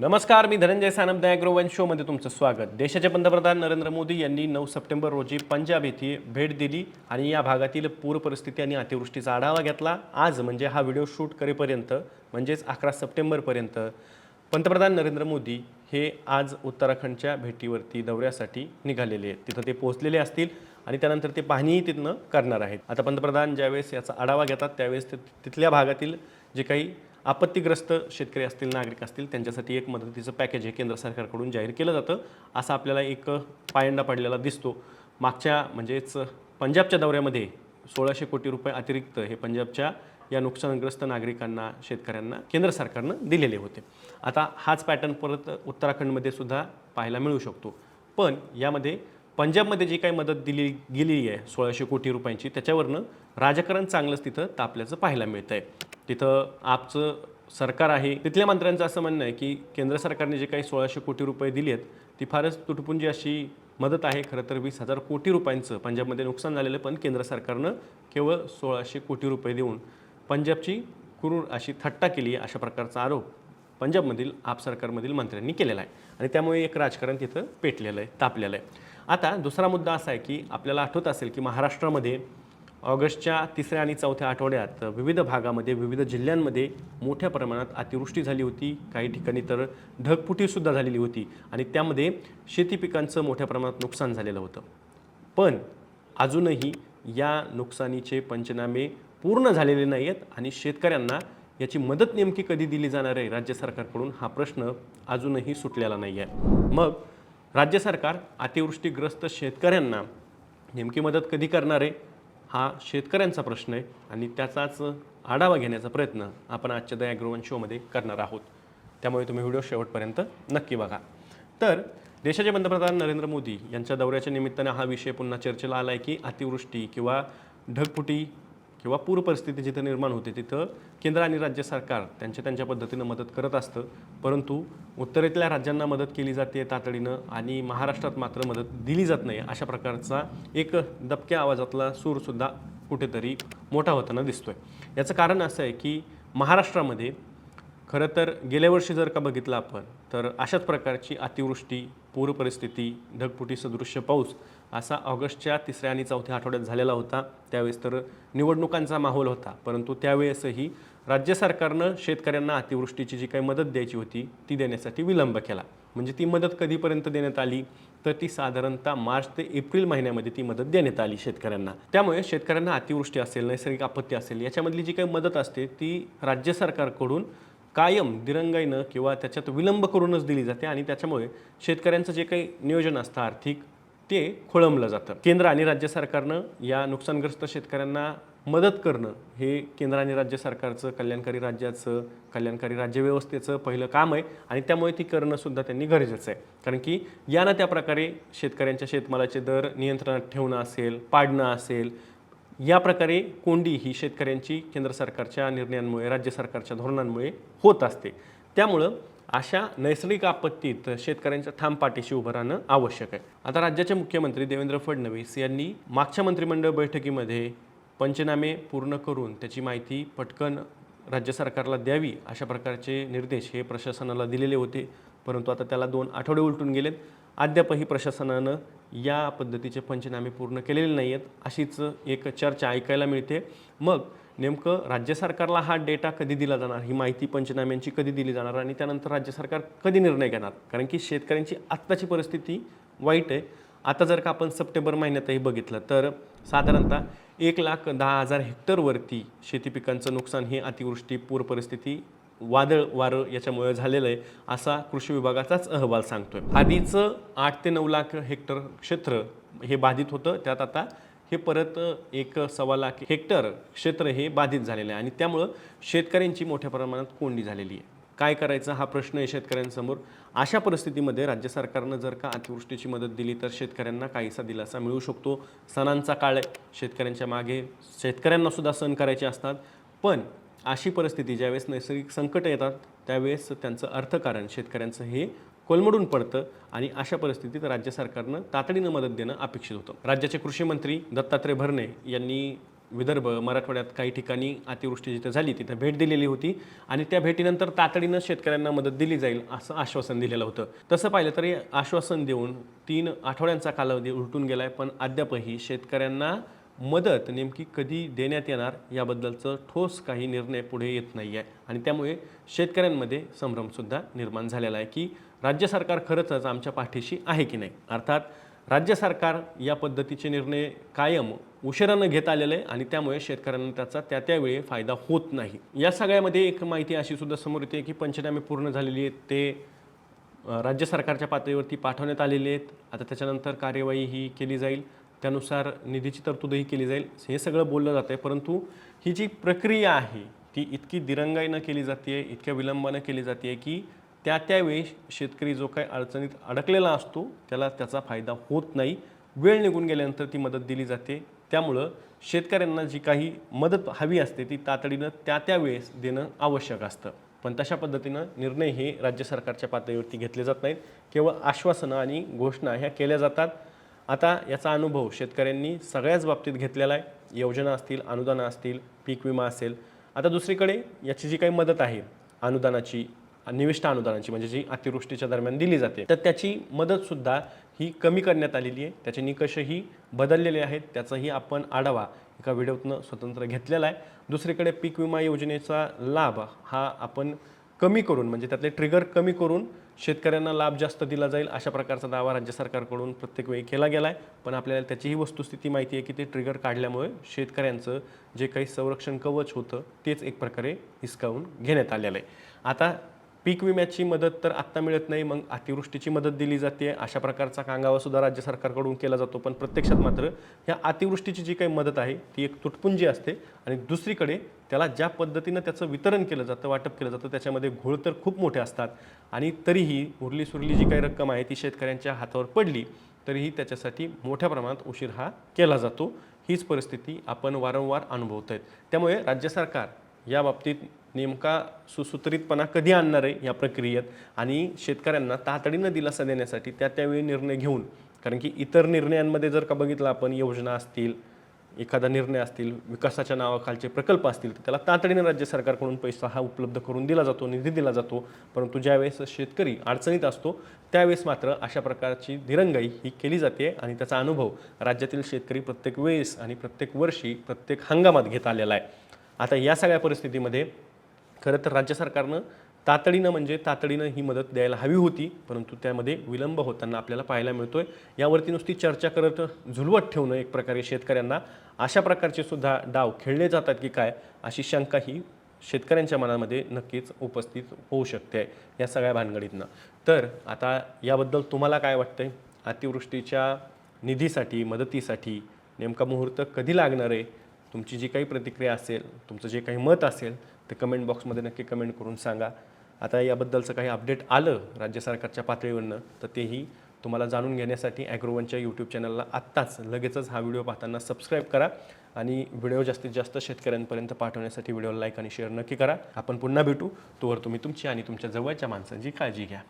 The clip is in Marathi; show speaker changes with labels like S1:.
S1: नमस्कार मी धनंजय सानप द शोमध्ये तुमचं स्वागत. देशाचे पंतप्रधान नरेंद्र मोदी यांनी नऊ सप्टेंबर रोजी पंजाब येथे भेट दिली आणि या भागातील पूर परिस्थिती आणि अतिवृष्टीचा आढावा घेतला. आज म्हणजे हा व्हिडिओ शूट करेपर्यंत म्हणजेच अकरा सप्टेंबरपर्यंत पंतप्रधान नरेंद्र मोदी हे आज उत्तराखंडच्या भेटीवरती दौऱ्यासाठी निघालेले आहेत. तिथं ते पोहोचलेले असतील आणि त्यानंतर ते पाहणीही तिथनं करणार आहेत. आता पंतप्रधान ज्यावेळेस याचा आढावा घेतात त्यावेळेस ते तिथल्या भागातील जे काही आपत्तीग्रस्त शेतकरी असतील नागरिक असतील त्यांच्यासाठी एक मदतीचं पॅकेज हे केंद्र सरकारकडून जाहीर केलं जातं. असं आपल्याला एक पायंडा पडलेला दिसतो. मागच्या म्हणजेच पंजाबच्या दौऱ्यामध्ये सोळाशे कोटी रुपये अतिरिक्त हे पंजाबच्या या नुकसानग्रस्त नागरिकांना शेतकऱ्यांना केंद्र सरकारनं दिलेले होते. आता हाच पॅटर्न परत उत्तराखंडमध्ये सुद्धा पाहायला मिळू शकतो. पण यामध्ये पंजाबमध्ये जी काही मदत दिली गेली आहे सोळाशे कोटी रुपयांची त्याच्यावरनं राजकारण चांगलंच तिथं तापल्याचं पाहायला मिळतं आहे तिथं आपचं सरकार आहे. तिथल्या मंत्र्यांचं असं म्हणणं आहे की केंद्र सरकारने जे काही सोळाशे कोटी रुपये दिली आहेत ती फारच तुटपुंजी अशी मदत आहे. खरं तर वीस हजार कोटी रुपयांचं पंजाबमध्ये नुकसान झालेलं पण केंद्र सरकारनं केवळ सोळाशे कोटी रुपये देऊन पंजाबची क्रूर अशी थट्टा केली आहे अशा प्रकारचा आरोप पंजाबमधील आप सरकारमधील मंत्र्यांनी केलेला आहे. आणि त्यामुळे एक राजकारण तिथं पेटलेलं आहे तापलेलं आहे. आता दुसरा मुद्दा असा आहे की आपल्याला आठवत असेल की महाराष्ट्रामध्ये ऑगस्टच्या तिसऱ्या आणि चौथ्या आठवड्यात विविध भागामध्ये विविध जिल्ह्यांमध्ये मोठ्या प्रमाणात अतिवृष्टी झाली होती. काही ठिकाणी तर ढगफुटीसुद्धा झालेली होती आणि त्यामध्ये शेती पिकांचं मोठ्या प्रमाणात नुकसान झालेलं होतं. पण अजूनही या नुकसानीचे पंचनामे पूर्ण झालेले नाही आहेत आणि शेतकऱ्यांना याची मदत नेमकी कधी दिली जाणार आहे राज्य सरकारकडून हा प्रश्न अजूनही सुटलेला नाही आहे. मग राज्य सरकार अतिवृष्टीग्रस्त शेतकऱ्यांना नेमकी मदत कधी करणार आहे? हा शेतकऱ्यांचा प्रश्न आहे आणि त्याचाच आढावा घेण्याचा प्रयत्न आपण आजच्या दया ग्रोवन शोमध्ये करणार आहोत. त्यामुळे तुम्ही व्हिडिओ शेवटपर्यंत नक्की बघा. तर देशाचे पंतप्रधान नरेंद्र मोदी यांच्या दौऱ्याच्या निमित्तानं हा विषय पुन्हा चर्चेला आला आहे की अतिवृष्टी किंवा ढगफुटी किंवा पूर परिस्थिती जिथं निर्माण होते तिथं केंद्र आणि राज्य सरकार त्यांच्या त्यांच्या पद्धतीनं मदत करत असतं. परंतु उत्तरेतल्या राज्यांना मदत केली जाते तातडीनं आणि महाराष्ट्रात मात्र मदत दिली जात नाही अशा प्रकारचा एक दबक्या आवाजातला सूरसुद्धा कुठेतरी मोठा होताना दिसतोय. याचं कारण असं आहे की महाराष्ट्रामध्ये खरं तर गेल्या वर्षी जर का बघितलं आपण तर अशाच प्रकारची अतिवृष्टी पूर परिस्थिती ढगफुटी सदृश्य पाऊस असा ऑगस्टच्या तिसऱ्या आणि चौथ्या आठवड्यात झालेला होता. त्यावेळेस तर निवडणुकांचा माहोल होता परंतु त्यावेळेसही राज्य सरकारनं शेतकऱ्यांना अतिवृष्टीची जी काही मदत द्यायची होती ती देण्यासाठी विलंब केला. म्हणजे ती मदत कधीपर्यंत देण्यात आली? तर ती साधारणतः मार्च ते एप्रिल महिन्यामध्ये ती मदत देण्यात आली शेतकऱ्यांना. त्यामुळे शेतकऱ्यांना अतिवृष्टी असेल नैसर्गिक आपत्ती असेल याच्यामधली जी काही मदत असते ती राज्य सरकारकडून कायम दिरंगाईनं किंवा त्याच्यात विलंब करूनच दिली जाते आणि त्याच्यामुळे शेतकऱ्यांचं जे काही नियोजन असतं आर्थिक ते खोळंबलं जातं. केंद्र आणि राज्य सरकारनं या नुकसानग्रस्त शेतकऱ्यांना मदत करणं हे केंद्र आणि राज्य सरकारचं कल्याणकारी राज्याचं कल्याणकारी राज्यव्यवस्थेचं पहिलं काम आहे आणि त्यामुळे ती करणंसुद्धा त्यांनी गरजेचं आहे. कारण की या ना त्या प्रकारे शेतकऱ्यांच्या शेतमालाचे दर नियंत्रणात ठेवणं असेल पाडणं असेल या प्रकारे कोंडी ही शेतकऱ्यांची केंद्र सरकारच्या निर्णयांमुळे राज्य सरकारच्या धोरणांमुळे होत असते. त्यामुळं अशा नैसर्गिक आपत्तीत शेतकऱ्यांच्या ठाम पाठीशी उभं राहणं आवश्यक आहे. आता राज्याचे मुख्यमंत्री देवेंद्र फडणवीस यांनी मागच्या मंत्रिमंडळ बैठकीमध्ये पंचनामे पूर्ण करून त्याची माहिती पटकन राज्य सरकारला द्यावी अशा प्रकारचे निर्देश हे प्रशासनाला दिलेले होते. परंतु आता त्याला दोन आठवडे उलटून गेलेत. अद्यापही प्रशासनानं या पद्धतीचे पंचनामे पूर्ण केलेले नाही आहेत अशीच एक चर्चा ऐकायला मिळते. मग नेमकं राज्य सरकारला हा डेटा कधी दिला जाणार? ही माहिती पंचनाम्यांची कधी दिली जाणार? आणि त्यानंतर राज्य सरकार कधी निर्णय घेणार? कारण की शेतकऱ्यांची आत्ताची परिस्थिती वाईट आहे. आता जर का आपण सप्टेंबर महिन्यातही बघितलं तर साधारणतः एक लाख दहा हजार हेक्टरवरती शेती पिकांचं नुकसान हे अतिवृष्टी पूर परिस्थिती वादळ वारं याच्यामुळे झालेलं आहे असा कृषी विभागाचाच अहवाल सांगतोय. आधीचं आठ ते नऊ लाख हेक्टर क्षेत्र हे बाधित होतं त्यात आता हे परत एक सव्वा लाख हेक्टर क्षेत्र हे बाधित झालेलं आहे. आणि त्यामुळं शेतकऱ्यांची मोठ्या प्रमाणात कोंडी झालेली आहे. काय करायचं? हा प्रश्न आहे शेतकऱ्यांसमोर. अशा परिस्थितीमध्ये राज्य सरकारनं जर का अतिवृष्टीची मदत दिली तर शेतकऱ्यांना काहीसा दिलासा मिळू शकतो. सणांचा काळ आहे. शेतकऱ्यांच्या मागे शेतकऱ्यांना सुद्धा सण करायचे असतात. पण अशी परिस्थिती ज्यावेळेस नैसर्गिक संकट येतात त्यावेळेस त्यांचं अर्थकारण शेतकऱ्यांचं हे कोलमडून पडतं आणि अशा परिस्थितीत राज्य सरकारनं तातडीनं मदत देणं अपेक्षित होतं. राज्याचे कृषी मंत्री दत्तात्रय भरणे यांनी विदर्भ मराठवाड्यात काही ठिकाणी अतिवृष्टी जिथे झाली तिथे भेट दिलेली होती आणि त्या भेटीनंतर तातडीनं शेतकऱ्यांना मदत दिली जाईल असं आश्वासन दिलेलं होतं. तसं पाहिलं तरी आश्वासन देऊन तीन आठवड्यांचा कालावधी उलटून गेलाय पण अद्यापही शेतकऱ्यांना मदत नेमकी कधी देण्यात येणार याबद्दलचं ठोस काही निर्णय पुढे येत नाही आहे आणि त्यामुळे शेतकऱ्यांमध्ये संभ्रमसुद्धा निर्माण झालेला आहे की राज्य सरकार खरंच आमच्या पाठीशी आहे की नाही? अर्थात राज्य सरकार या पद्धतीचे निर्णय कायम उशिरानं घेत आलेलं आहे आणि त्यामुळे शेतकऱ्यांना त्याचा त्या त्यावेळी फायदा होत नाही. या सगळ्यामध्ये एक माहिती अशी सुद्धा समोर येते की पंचनामे पूर्ण झालेली आहेत ते राज्य सरकारच्या पातळीवरती पाठवण्यात आलेले आहेत. आता त्याच्यानंतर कार्यवाही ही केली जाईल. त्यानुसार निधीची तरतूदही केली जाईल. हे सगळं बोललं जातं आहे परंतु ही जी प्रक्रिया आहे ती इतकी दिरंगाईनं केली जाते इतक्या विलंबानं केली जाते की त्या त्यावेळी शेतकरी जो काही अडचणीत अडकलेला असतो त्याला त्याचा फायदा होत नाही. वेळ निघून गेल्यानंतर ती मदत दिली जाते. त्यामुळं शेतकऱ्यांना जी काही मदत हवी असते ती तातडीनं त्या त्या वेळेस देणं आवश्यक असतं. पण तशा पद्धतीनं निर्णय हे राज्य सरकारच्या पातळीवरती घेतले जात नाहीत. केवळ आश्वासनं आणि घोषणा ह्या केल्या जातात. आता याचा अनुभव शेतकऱ्यांनी सगळ्याच बाबतीत घेतलेला आहे. योजना असतील अनुदानं असतील पीक विमा असेल. आता दुसरीकडे याची जी काही मदत आहे अनुदानाची निविष्ट अनुदानाची म्हणजे जी अतिवृष्टीच्या दरम्यान दिली जाते तर त्याची मदतसुद्धा ही कमी करण्यात आलेली आहे. त्याचे निकषही बदललेले आहेत. त्याचाही आपण आढावा एका व्हिडिओतनं स्वतंत्र घेतलेला आहे. दुसरीकडे पीक विमा योजनेचा लाभ हा आपण कमी करून म्हणजे त्यातले ट्रिगर कमी करून शेतकऱ्यांना लाभ जास्त दिला जाईल अशा प्रकारचा दावा राज्य सरकारकडून प्रत्येक वेळी केला गेला आहे पण आपल्याला त्याचीही वस्तुस्थिती माहिती आहे की ते ट्रिगर काढल्यामुळे शेतकऱ्यांचं जे काही संरक्षण कवच होतं तेच एक प्रकारे हिसकावून घेण्यात आलेलं आहे. आता पीक विम्याची मदत तर आत्ता मिळत नाही मग अतिवृष्टीची मदत दिली जाते. अशा प्रकारचा कांगावासुद्धा राज्य सरकारकडून केला जातो पण प्रत्यक्षात मात्र ह्या अतिवृष्टीची जी काही मदत आहे ती एक तुटपुंजी असते आणि दुसरीकडे त्याला ज्या पद्धतीनं त्याचं वितरण केलं जातं वाटप केलं जातं त्याच्यामध्ये घोळ तर खूप मोठे असतात. आणि तरीही उरली सुरली जी काही रक्कम आहे ती शेतकऱ्यांच्या हातावर पडली तरीही त्याच्यासाठी मोठ्या प्रमाणात उशीर हा केला जातो. हीच परिस्थिती आपण वारंवार अनुभवत आहेत त्यामुळे राज्य सरकार या बाबतीत नेमका सुसूत्रितपणा कधी आणणार आहे या प्रक्रियेत? आणि शेतकऱ्यांना तातडीनं दिलासा देण्यासाठी त्या त्यावेळी निर्णय घेऊन कारण की इतर निर्णयांमध्ये जर का बघितलं आपण योजना असतील एखादा निर्णय असतील विकासाच्या नावाखालचे प्रकल्प असतील तर त्याला तातडीनं राज्य सरकारकडून पैसा हा उपलब्ध करून दिला जातो निधी दिला जातो. परंतु ज्यावेळेस शेतकरी अडचणीत असतो त्यावेळेस मात्र अशा प्रकारची दिरंगाई ही केली जाते आणि त्याचा अनुभव राज्यातील शेतकरी प्रत्येक वेळेस आणि प्रत्येक वर्षी प्रत्येक हंगामात घेत आलेला आहे. आता या सगळ्या परिस्थितीमध्ये खरं तर राज्य सरकारनं तातडीनं म्हणजे तातडीनं ही मदत द्यायला हवी होती परंतु त्यामध्ये विलंब होताना आपल्याला पाहायला मिळतो आहे यावरती नुसती चर्चा करत झुलवत ठेवणं एक प्रकारे शेतकऱ्यांना अशा प्रकारचे सुद्धा डाव खेळले जातात की काय अशी शंका ही शेतकऱ्यांच्या मनामध्ये नक्कीच उपस्थित होऊ शकते या सगळ्या भानगडीतनं. तर आता याबद्दल तुम्हाला काय वाटतंय? अतिवृष्टीच्या निधीसाठी मदतीसाठी नेमका मुहूर्त कधी लागणार आहे? तुमची जी काही प्रतिक्रिया असेल तुमचं जे काही मत असेल ते कमेंट बॉक्समध्ये नक्की कमेंट करून सांगा. आता याबद्दलचं काही अपडेट आलं राज्य सरकारच्या पातळीवरनं तर तेही तुम्हाला जाणून घेण्यासाठी ॲग्रोवनच्या यूट्यूब चॅनलला आत्ताच लगेचच हा व्हिडिओ पाहताना सबस्क्राईब करा आणि व्हिडिओ जास्तीत जास्त शेतकऱ्यांपर्यंत पाठवण्यासाठी व्हिडिओला लाईक आणि शेअर नक्की करा. आपण पुन्हा भेटू. तोवर तुम्ही तुमची आणि तुमच्या जवळच्या माणसांची काळजी घ्या.